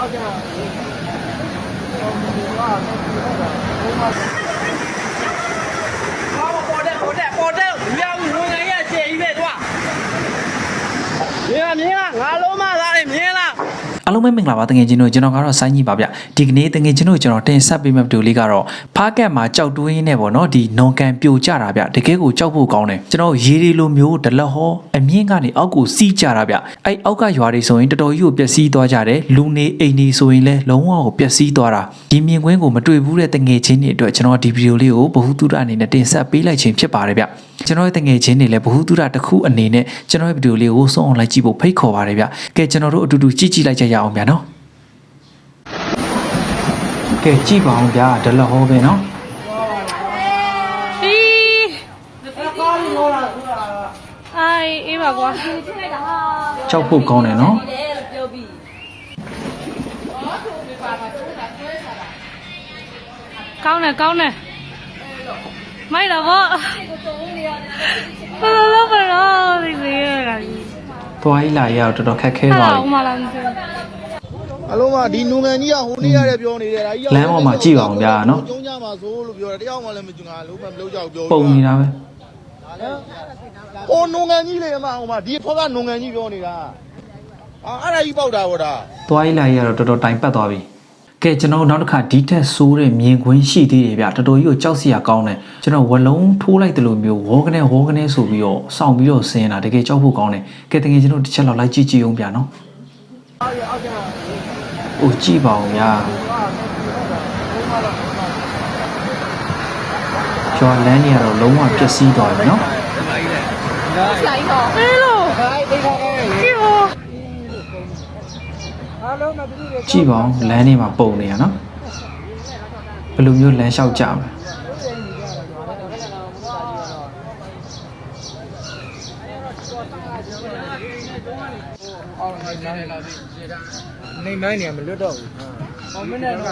ပေါ်တဲ့ပေါ်တဲ့ပေါ်တဲ့လူရဘူးလူငယ်ရဲ့ခြေကြီးပဲတွားမြင်လားမြင်လားငါလုံးမသားလေးမြင်လား အားလုံးပဲမင်္ဂလာပါတငယ်ချင်းတို့ကျွန်တော်ကတော့ဆိုင်းကြီးပါဗျဒီကနေ့တငယ်ချင်းတို့ကျွန်တော်တင်ဆက်ပေးမယ့်ဗီဒီယိုလေးကတော့ဖားကက်မှာကြောက်တွင်းနဲ့ပေါ့နော်ဒီနွန်ကန်ပြိုကျတာဗျတကယ်ကိုကြောက်ဖို့ကောင်းတယ်ကျွန်တော်ရေဒီလိုမျိုးဒလဟောအမြင့်ကနေအောက်ကိုစီးကြတာဗျအဲ့အောက်ကရွာတွေဆိုရင်တော်တော်ကြီးကိုပျက်စီးသွားကြတယ်လူနေအိမ်နေဆိုရင်လည်းလုံးဝကိုပျက်စီးသွားတာဒီမြင်ကွင်းကိုမတွေ့ဘူးတဲ့တငယ်ချင်းတွေအတွက်ကျွန်တော်ဒီဗီဒီယိုလေးကိုဘ ഹു တုဒအနေနဲ့တင်ဆက်ပေးလိုက်ခြင်းဖြစ်ပါတယ်ဗျကျွန်တော်ရဲ့တငယ်ချင်းတွေလည်းဘ ഹു တုဒတစ်ခုအနေနဲ့ကျွန်တော်ရဲ့ဗီဒီယိုလေးကိုဆုံးအောင်လိုက်ကြည့်ဖို့ဖိတ်ခေါ်ပါတယ်ဗျကဲကျွန်တော်တို့အတူတူကြည့်ကြည့်လိုက်ကြရအောင်ဗျာနော်ကဲကြည့်ပါအောင်ဗျာဒလဟောပဲနော်အိုင်အေးပါကွာကြောက်ဖို့ကောင်းတယ်နော်ကောင်းတယ်ကောင်းတယ်မိုက်တော့ဗောဘာလို့ဘာလို့ဒီလိုရတာ သွားကြီးလာရအောင်တော်တော်ခက်ခဲဟာပါလာပြီဦးမလားမသိဘူးအလုံးကဒီနုံငံကြီးကဟိုနေ့ရတယ်ပြောနေတယ်ဒါကြီးလမ်းပေါ်မှာကြည့်ပါအောင်ဗျာနော်ကျုံးကြမှာဆိုလို့ပြောတယ်တယောက်မှလည်းမကျင်ငါလုံးမမလုပ်ကြဘူးပြောပုံနေတာပဲဟိုနုံငံကြီးလေအမဟိုမှာဒီဖောကနုံငံကြီးပြောနေတာအာအဲ့ဒါကြီးပေါက်တာဗောဒါသွားကြီးလာရအောင်တော်တော်တိုင်ပတ်သွားပြီ ကဲကျွန်တော်နောက်တစ်ခါဒီထက်ဆိုးတဲ့မြင်ကွင်းရှိသေးတယ်ဗျတော်တော်ကြီးကိုကြောက်စရာကောင်းတယ်ကျွန်တော်ဝလုံးထိုးလိုက်တယ်လို့မျိုးဝေါကနေဝေါကနေဆိုပြီးတော့စောင့်ပြီးတော့ဆင်းလာတကယ်ကြောက်ဖို့ကောင်းတယ်ကဲတကယ်ကျွန်တော်တစ်ချက်လောက်လိုက်ကြည့်ကြည့်အောင်ဗျာနော်အိုးကြည့်ပါအောင်ဗျာကျော်လန်းနေရတော့လုံးဝပျက်စီးသွားပြီနော်အေးလို့ကြည့်ဟော ကြည့်ပါဦးလမ်းထဲမှာပုံနေရနော်ဘယ်လိုမျိုးလမ်းလျှောက်ကြမလဲနေမိုင်းနေမလွတ်တော့ဘူး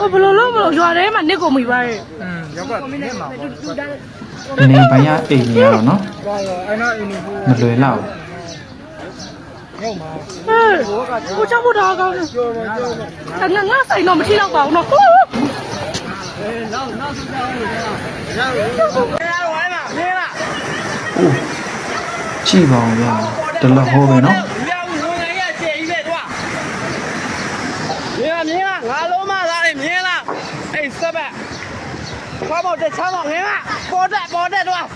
ဟိုဘယ်လိုလုပ်မလို့ရွာထဲမှာနစ်ကုန်ပြီပါရဲ့อืมရောက်ကနင်းမှာပေါ့နေပိုင်းရအိမ်နေရတော့နော်ဘာရောအဲ့နော်အင်းဘူးမလွယ်လောက် ရောက်မှာဟဲ့ဟိုချောက်ဖို့တော့ကောင်းတယ်ပြောတော့ပြောတော့အဲ့ငါငါဆိုင်တော့မထိတော့ပါဘူးနော်ဟိုးမြင်လားဝိုင်းမှာမြင်လားအိုးကြည့်ပါဦးဗျာဒလဟောပဲနော်လူရဘူးလူငယ်ရဲ့ခြေကြီးပဲတွားမြင်လားမြင်လားငါလုံးမသားလေးမြင်လားအေးစက်ပဲခွာပေါ်တဲ့ချမ်းတော့မြင်လားပေါ်တဲ့ပေါ်တဲ့တွား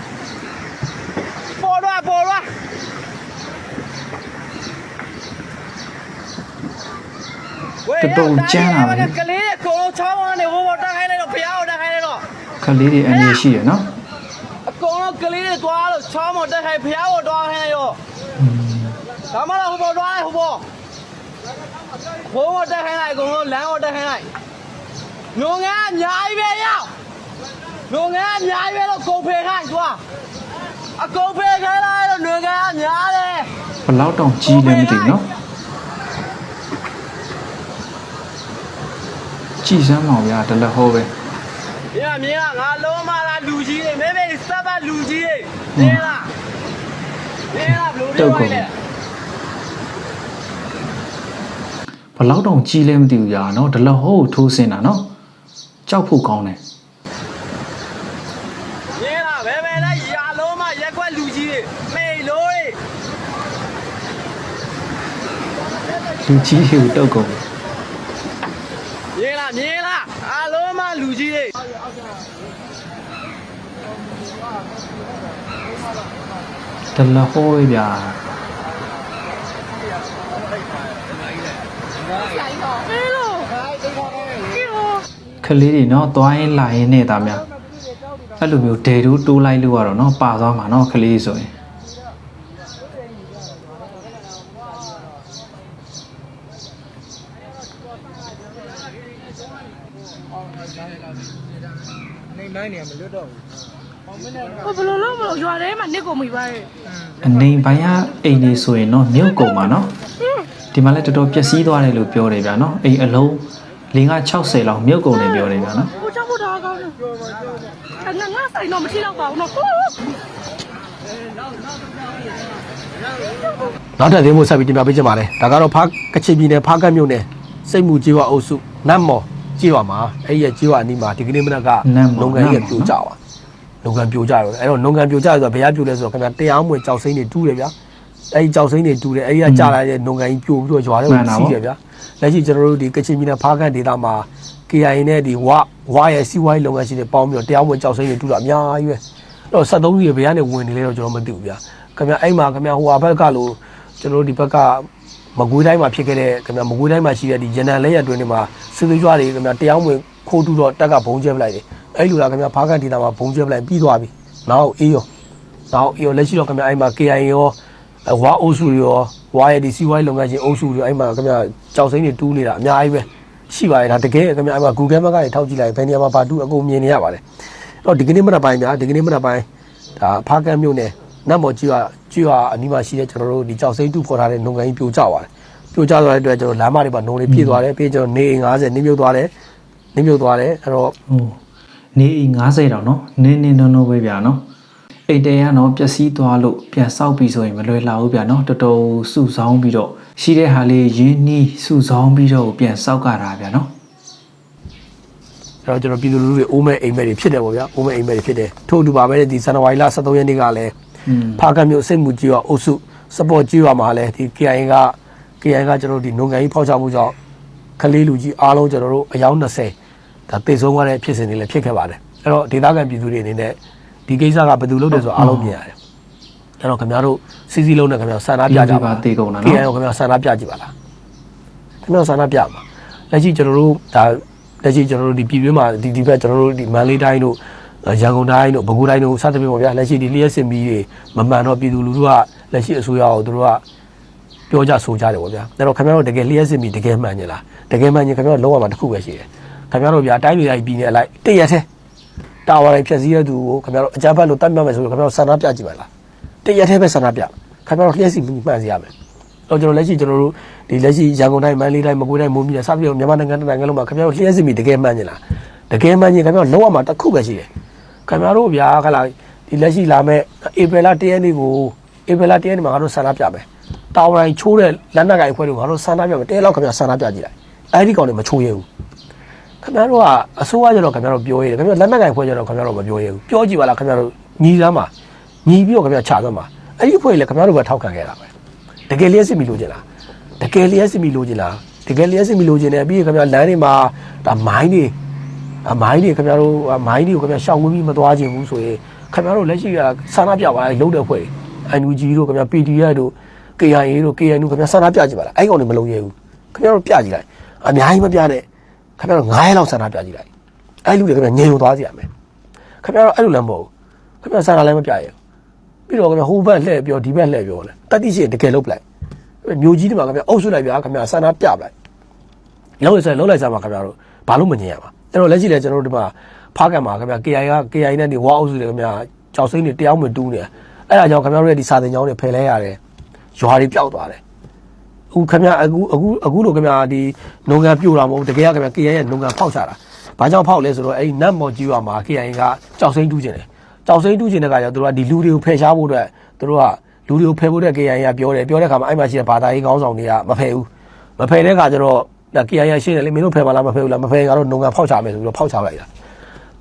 ပေါ်တော့ပေါ်တော့ ကလေးအကုန်လုံးချောင်းကနေဟိုပေါ်တက်ခိုင်းလိုက်တော့ဖျားကိုတက်ခိုင်းလိုက်တော့ခလေးတွေအနေရှိရနော်အကုန်လုံးကလေးတွေသွားလို့ချောင်းပေါ်တက်ခိုင်းဖျားကိုသွားခိုင်းလိုက်တော့ဒါမှလည်းဟိုပေါ်သွားလိုက်ဟိုပေါ်ဟိုပေါ်တက်ခိုင်းလိုက်အကုန်လုံးလမ်းပေါ်တက်ခိုင်းလိုက်ငုံငါအများကြီးပဲရောက်ငုံငါအများကြီးပဲလို့ကုန်ဖေခိုင်းသွားအကုန်ဖေခိုင်းလိုက်တော့ငုံငါအများတယ်ဘယ်လောက်တောင်ကြီးလဲမသိဘူးနော် ကြည့်စမ်းပါဦးဗျာဒလဟောပဲမြင်လားမြင်လားငါလုံးမလားလူကြီးတွေမဲမဲစပ်ပတ်လူကြီးတွေမြင်လားမြင်လားဘလို့တုတ်ကုန်ဘယ်လောက်တောင်ကြီးလဲမသိဘူးဗျာနော်ဒလဟောကိုထိုးစင်းတာနော်ကြောက်ဖို့ကောင်းတယ်မြင်လားဘယ်ဘယ်လဲရာလုံးမရက်ွက်လူကြီးတွေမေလို့တွေလူကြီးကိုတုတ်ကုန် မြင်လားမြင်လားအားလုံးမလူ ကြီးတွေဒလဟောပဲဗျာအေးလို့ကြည့်ဟောခလေးတွေနော်သွားရင်လာရင်နေတာများအဲ့လိုမျိုးဒေတူးတိုးလိုက်လို့ရတော့နော်ပါသွားမှာနော်ခလေးဆိုရင် နေမိုင်းနေမလွတ်တော့ဘူးဟိုဘယ်လိုလုပ်မလို့ရွာထဲမှာနစ်ကုန်ပြီပါရဲ့အနေပိုင်းရအိမ်နေဆိုရင်နော်မြုပ်ကုန်ပါနော်ဒီမှာလည်းတော်တော်ပျက်စီးသွားတယ်လို့ပြောတယ်ဗျာနော်အိမ်အလုံး၄၅60လောက်မြုပ်ကုန်တယ်ပြောတယ်ဗျာနော်ဟိုချောက်ဖို့တော့ကောင်းတယ်အဲ့ငါငါဆိုင်တော့မထိတော့ပါဘူးနော်ဟိုးနောက်ထပ်သတင်းမှုဆက်ပြီးတင်ပြပေးချင်ပါတယ်ဒါကတော့ဖားကချင်ပြည်နယ်ဖားကတ်မြို့နယ်စိတ်မှုကြေးဝအုပ်စုနတ်မော် ကြေးဝမှာအဲ့ဒီရဲ့ကြေးဝအနီးမှာဒီကနေ့မနက်ကနတ်မော်လုံကန်ကြီးနတ်မော်ပြိုကျသွားလုံကန်ပြိုကျရောအဲ့တော့လုံကန်ပြိုကျဆိုတော့ဘယ်ရပြိုလဲဆိုတော့ခင်ဗျာတရားမွေကြောက်စိမ့်တွေတူးတယ်ဗျာအဲ့ဒီကြောက်စိမ့်တွေတူးတယ်အဲ့ဒီကကြာလာတဲ့လုံကန်ကြီးပြိုပြီးတော့ရွာထဲမှကိုန်တာစီးပေါ့တယ်ဗျာလက်ရှိကျွန်တော်တို့ဒီကချင်ပြည်နယ်ဖားကန်ဒေသမှာ KIA နဲ့ဒီဝဝရဲ့စီးပွားရေးလုပ်ငန်းရှင်တွေပေါင်းပြီးတော့တရားမွေကြောက်စိမ့်တွေတူးတာအများကြီးပဲအဲ့တော့73ကြီးဘယ်ကနေဝင်နေလဲတော့ကျွန်တော်မသိဘူးဗျာခင်ဗျာအဲ့မှာခင်ဗျာဟိုဟာဘက်ကလို့ကျွန်တော်တို့ဒီဘက်က မကွေးတိုင်းမှာဖြစ်ခဲ့တဲ့ခင်ဗျာမကွေးတိုင်းမှာရှိတဲ့ဒီရန်နံလက်ရအတွင်းတွေမှာစစ်သွေးကြွတွေခင်ဗျာတရားမွေခိုးတူတော့တက်ကဘုံကျဲပလိုက်တယ်အဲ့လိုလားခင်ဗျာဖားကန်ဒေသမှာဘုံကျဲပလိုက်ပြီးသွားပြီနောက်အေးရောနောက်ရောလက်ရှိတော့ခင်ဗျာအဲ့မှာ KI ရောအဝါအုပ်စုတွေရောဝါရဲ့ဒီစီဝိုင်းလုပ်ငန်းရှင်အုပ်စုတွေအဲ့မှာခင်ဗျာကြောက်စိမ့်တွေတူးနေတာအများကြီးပဲရှိပါတယ်ဒါတကယ်ခင်ဗျာအဲ့မှာ Google Map ကနေထောက်ကြည့်လိုက်ဘယ်နေရာမှာဘာတူးအကုန်မြင်နေရပါတယ်အဲ့တော့ဒီကနေ့မနက်ပိုင်းများဒီကနေ့မနက်ပိုင်းဒါဖားကန်းမြို့နယ် နတ်မော်ကြီးကကြီးကအနီးမှာရှိတဲ့ကျွန်တော်တို့ဒီကြောက်စိမ့်တူးဖော်ထားတဲ့လုပ်ငန်းကြီးပြိုကျသွားတယ်ပြိုကျသွားတဲ့အတွက်ကျွန်တော်လမ်းမတွေမှာနှုံတွေပြည့်သွားတယ်ပြီးရင်ကျွန်တော်နေအိမ်90နင်းမြုပ်သွားတယ်နင်းမြုပ်သွားတယ်အဲ့တော့ဟိုနေအိမ်90တောင်နော်နင်းနင်းနုံနုံပဲဗျာနော်အိမ်တဲကနော်ပျက်စီးသွားလို့ပြန်ဆောက်ပြီးဆိုရင်မလွယ်လာဘူးဗျာနော်တော်တော်စုဆောင်းပြီးတော့ရှိတဲ့ဟာလေးရင်းနှီးစုဆောင်းပြီးတော့ပြန်ဆောက်ကြတာဗျာနော်အဲ့တော့ကျွန်တော်ပြည်သူလူထုတွေအိုးမဲ့အိမ်မဲ့တွေဖြစ်တယ်ပေါ့ဗျာအိုးမဲ့အိမ်မဲ့တွေဖြစ်တယ်ထို့အတူပါပဲဒီဇန်နဝါရီလ23ရက်နေ့ကလည်းอืม ဖားကတ်မြို့စိတ်မှုကြီးရောအုပ်စုစပေါ်ကြီးရောမှာလည်းဒီ KIA က KIA ကကျွန်တော်တို့ဒီနုံကန်ကြီးဖောက်ချမှုကြောင့်ကလေးလူကြီးအားလုံးကျွန်တော်တို့အယောက်20ဒါတိတ်ဆုံးသွားတဲ့ဖြစ်စဉ်တွေလည်းဖြစ်ခဲ့ပါတယ်အဲ့တော့ဒေသခံပြည်သူတွေအနေနဲ့ဒီကိစ္စကဘယ်သူလုပ်တယ်ဆိုတော့အားလုံးမြင်ရတယ်အဲ့တော့ခင်ဗျားတို့စီစီလုံးနဲ့ခင်ဗျားဆန္ဒပြကြပါတေကုန်တာ KIA နော်ကိုခင်ဗျားဆန္ဒပြကြည့်ပါလားခင်ဗျားဆန္ဒပြပါလက်ရှိကျွန်တော်တို့ဒါလက်ရှိကျွန်တော်တို့ဒီပြည်တွင်းမှာဒီဒီဘက်ကျွန်တော်တို့ဒီမန္တလေးတိုင်းတို့ ရန်ကုန်တိုင်းတို့ပဲခူးတိုင်းတို့စသဖြင့်ပေါ့ဗျာလက်ရှိဒီလျှက်စင်မီတွေမမှန်တော့ပြည်သူလူထုကလက်ရှိအစိုးရကိုသူတို့ကပြောကြဆိုကြတယ်ပေါ့ဗျာအဲ့တော့ခင်ဗျားတို့တကယ်လျှက်စင်မီတကယ်မှန်ကြလားတကယ်မှန်ရင်ခင်ဗျားတို့လုံးဝမှာတစ်ခုပဲရှိတယ်ခင်ဗျားတို့ဗျာတိုင်းပြည်တိုင်းပြည်နေအလိုက်တည့်ရက်သေးတာဝါတွေဖြည့်စည်းတဲ့သူကိုခင်ဗျားတို့အကြမ်းဖက်လို့တတ်မြတ်မယ်ဆိုရင်ခင်ဗျားတို့ဆန္ဒပြကြည့်ပါလားတည့်ရက်သေးပဲဆန္ဒပြခင်ဗျားတို့လျှက်စင်မီမှန်စီရမယ်တော့ကျွန်တော်လက်ရှိကျွန်တော်တို့ဒီလက်ရှိရန်ကုန်တိုင်းမန္တလေးတိုင်းမကွေးတိုင်းမိုးမြစသဖြင့်မြန်မာနိုင်ငံတစ်နိုင်ငံလုံးမှာခင်ဗျားတို့လျှက်စစ်မီတကယ်မှန်ကြလားတကယ်မှန်ရင်ခင်ဗျားတို့လုံးဝမှာတစ်ခုပဲရှိတယ် ခင်ဗျားတို့ဗျာခလာဒီလက်ရှိလာမဲ့ဧပြီလ1ရက်နေ့ကိုဧပြီလ1ရက်နေ့မှာငါတို့ဆန္ဒပြမယ်တောင်တိုင်းချိုးတဲ့လက်နက်ကိုင်ဖွဲ့တွေကိုငါတို့ဆန္ဒပြမယ်တဲလောက်ခင်ဗျားဆန္ဒပြကြည့်လိုက်အဲ့ဒီကောင်တွေမချိုးရဘူးခင်ဗျားတို့ကအစိုးရကျတော့ခင်ဗျားတို့ပြောရတယ်ခင်ဗျားလက်နက်ကိုင်ဖွဲ့ကျတော့ခင်ဗျားတို့မပြောရဘူးပြောကြည့်ပါလားခင်ဗျားတို့ညီစမ်းပါညီပြီးတော့ခင်ဗျားခြာစမ်းပါအဲ့ဒီဖွဲ့လေခင်ဗျားတို့ကထောက်ခံခဲ့တာပဲတကယ်လျက်စစ်မီလိုချင်လားတကယ်လျက်စစ်မီလိုချင်လားတကယ်လျက်စစ်မီလိုချင်တယ်ပြီးရင်ခင်ဗျာလမ်းတွေမှာဒါမိုင်းတွေအ မိုင်းတွေခင်ဗျားတို့အမိုင်းတွေကိုခင်ဗျာရှောင်ဝင်းပြီးမသွားခြင်းဘူးဆိုရင်ခင်ဗျားတို့လက်ရှိကဆန္ဒပြပါလေလုံးတဲ့ဖွဲ့အန်ယူဂျီတို့ခင်ဗျာ PDF တို့ KIA တို့ KNU ခင်ဗျာဆန္ဒပြကြည့်ပါလားအဲ့ကောင်တွေမလုံးရဲဘူးခင်ဗျားတို့ပြကြည့်လိုက်အများကြီးမပြနဲ့ခင်ဗျားတို့9ရက်လောက်ဆန္ဒပြကြည့်လိုက်အဲ့လူတွေခင်ဗျာငြိမ်ုံသွားစီရမယ်ခင်ဗျားတို့အဲ့လိုလည်းမဟုတ်ဘူးခင်ဗျာဆန္ဒလည်းမပြရဘူးပြီးတော့ခင်ဗျာဟိုဘက်လှည့်ပြောဒီဘက်လှည့်ပြောလဲတတိရှိရင်တကယ်လုပ်ပလိုက်မျိုးကြီးတွေမှာခင်ဗျာအုပ်စုလိုက်ဗျာခင်ဗျာဆန္ဒပြပလိုက်လုံးလိုက်ဆိုင်လုံးလိုက်ဆိုင်မှာခင်ဗျာတို့ဘာလို့မငြင်းရမှာ အဲ့တော့လက်ရှိလဲကျွန်တော်တို့ဒီမှာဖားကံမှာခင်ဗျာ KI က KI နဲ့ဒီဝါအုပ်စုတွေခင်ဗျာကြောက်စိမ့်တွေတရားမတူးနေအဲ့ဒါကြောင့်ခင်ဗျာတို့ရဲ့ဒီစာတင်ကြောင်းတွေဖယ်လဲရတယ်ရွာတွေပျောက်သွားတယ်အခုခင်ဗျာအခုအခုအခုလိုခင်ဗျာဒီနုံငံပြိုတာမဟုတ်တကယ်ကခင်ဗျာ KI ရဲ့နုံငံဖောက်ချတာဘာကြောင့်ဖောက်လဲဆိုတော့အဲ့ဒီနတ်မော်ကြီးရွာမှာ KI ကကြောက်စိမ့်တူးကျင်တယ်ကြောက်စိမ့်တူးကျင်တဲ့ခါကျတော့သူတို့ကဒီလူတွေကိုဖယ်ရှားဖို့အတွက်သူတို့ကလူတွေကိုဖယ်ဖို့အတွက် KIA ကပြောတယ်ပြောတဲ့ခါမှာအဲ့မှာရှိတဲ့ဘာသာရေးခေါင်းဆောင်တွေကမဖယ်ဘူးမဖယ်တဲ့ခါကျတော့ ဒါ KIA ရှင်းတယ်လေမင်းတို့ဖယ်ပါလားမဖယ်ဘူးလားမဖယ်ရင်ကတော့နှုံငံဖောက်ချမယ်ဆိုပြီးတော့ဖောက်ချလိုက်တာ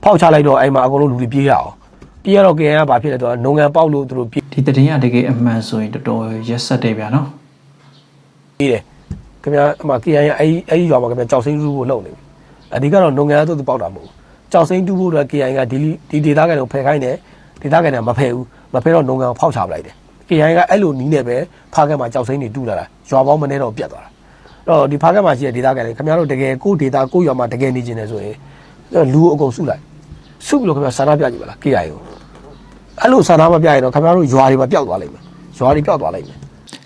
ဖောက်ချလိုက်တော့အဲ့မှာအကုန်လုံးလူတွေပြေးရအောင်ပြေးရတော့ KIA ကဘာဖြစ်လဲဆိုတော့နှုံငံပေါက်လို့သူတို့ပြေးဒီတရင်ကတကယ်အမှန်ဆိုရင်တော်တော်ရက်ဆက်တယ်ဗျာနော်တယ်ခင်ဗျာအမှ KIA အဲ့ဒီအဲ့ဒီရွာမှာခင်ဗျာကြောက်စိမ့်တူးဖို့လုပ်နေပြီအဓိကတော့နှုံငံကတော့သူပေါက်တာမဟုတ်ဘူးကြောက်စိမ့်တူးဖို့အတွက် KIA ကဒီဒီဒေသခံတွေကိုဖယ်ခိုင်းတယ်ဒေသခံတွေကမဖယ်ဘူးမဖယ်တော့နှုံငံကိုဖောက်ချပလိုက်တယ် KIA ကအဲ့လိုနီးနေပဲဖားကက်မှာကြောက်စိမ့်တွေတူးလာတာရွာပေါင်းမနေတော့ပြတ်သွားတာအဲ့ တော့ဒီဖားကက်မှာရှိတဲ့ဒေသခံတွေခင်ဗျားတို့တကယ်ကိုယ့်ဒေသကိုယ့်ရွာမှာတကယ်နေကျင်တယ်ဆိုရင်လူအကုန်စုလိုက်စုပြီးတော့ခင်ဗျာဆန္ဒပြကြည့်ပါလား KIA ကိုအဲ့လိုဆန္ဒမပြရင်တော့ခင်ဗျားတို့ရွာတွေမှာပျောက်သွားလိမ့်မယ်ရွာတွေပျောက်သွားလိမ့်မယ်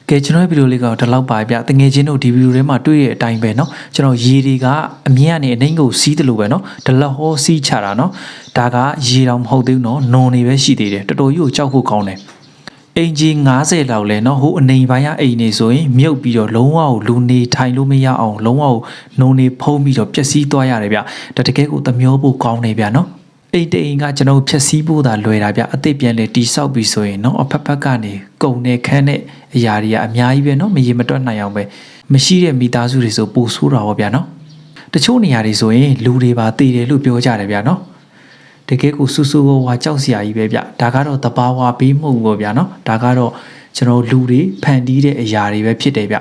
ကဲကျွန်တော်ရဲ့ဗီဒီယိုလေးကတော့ဒီလောက်ပါဗျတငယ်ချင်းတို့ဒီဗီဒီယိုထဲမှာတွေ့ရတဲ့အတိုင်းပဲเนาะကျွန်တော်ရေတွေကအမြင့်ကနေအနှိမ့်ကိုစီးတယ်လို့ပဲเนาะဒလဟောစီးချတာเนาะဒါကရေတောင်မဟုတ်သေးဘူးเนาะနွန်နေပဲရှိသေးတယ်တော်တော်ကြီးကိုကြောက်ဖို့ကောင်းတယ် အင်ဂျီ90လောက်လဲเนาะဟိုအနေပိုင်းကအိမ်နေဆိုရင်မြုပ်ပြီးတော့လုံးဝကိုလူနေထိုင်လို့မရအောင်လုံးဝကိုနုံနေဖုံးပြီးတော့ပျက်စီးသွားရတယ်ဗျဒါတကယ်ကိုသမျောဖို့ကောင်းနေဗျเนาะ အိတ်တိန်ကကျွန်တော်ဖြက်စီးဖို့သာလွယ်တာဗျအစ်စ်ပြန်လေတီဆောက်ပြီးဆိုရင်เนาะအဖက်ဖက်ကနေကုံနေခန်းနဲ့အရာတွေကအများကြီးပဲเนาะမရေမတွက်နိုင်အောင်ပဲ မရှိတဲ့မိသားစုတွေဆိုပိုဆိုးတာပေါ့ဗျာနော်တချို့နေရာတွေဆိုရင်လူတွေပါတည်တယ်လို့ပြောကြတယ်ဗျာနော် တကယ်ကိုဆူဆူဝါဝါကြောက်စရာကြီးပဲဗျဒါကတော့တဘာဝဘေးမှုန့်ပေါ့ဗျာနော်ဒါကတော့ကျွန်တော်လူတွေဖန်တီးတဲ့အရာတွေပဲဖြစ်တယ်ဗျ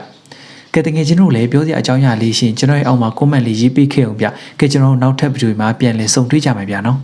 ကဲတကယ်ကျွန်တော်လည်းပြောစရာအကြောင်းအရာလေးရှင်ကျွန်တော်ရဲ့အောက်မှာ comment လေးရေးပေးခဲ့အောင်ဗျကဲကျွန်တော်တို့နောက်ထပ်ဗီဒီယိုမှာပြန်လည်ဆုံတွေ့ကြမယ်ဗျာနော်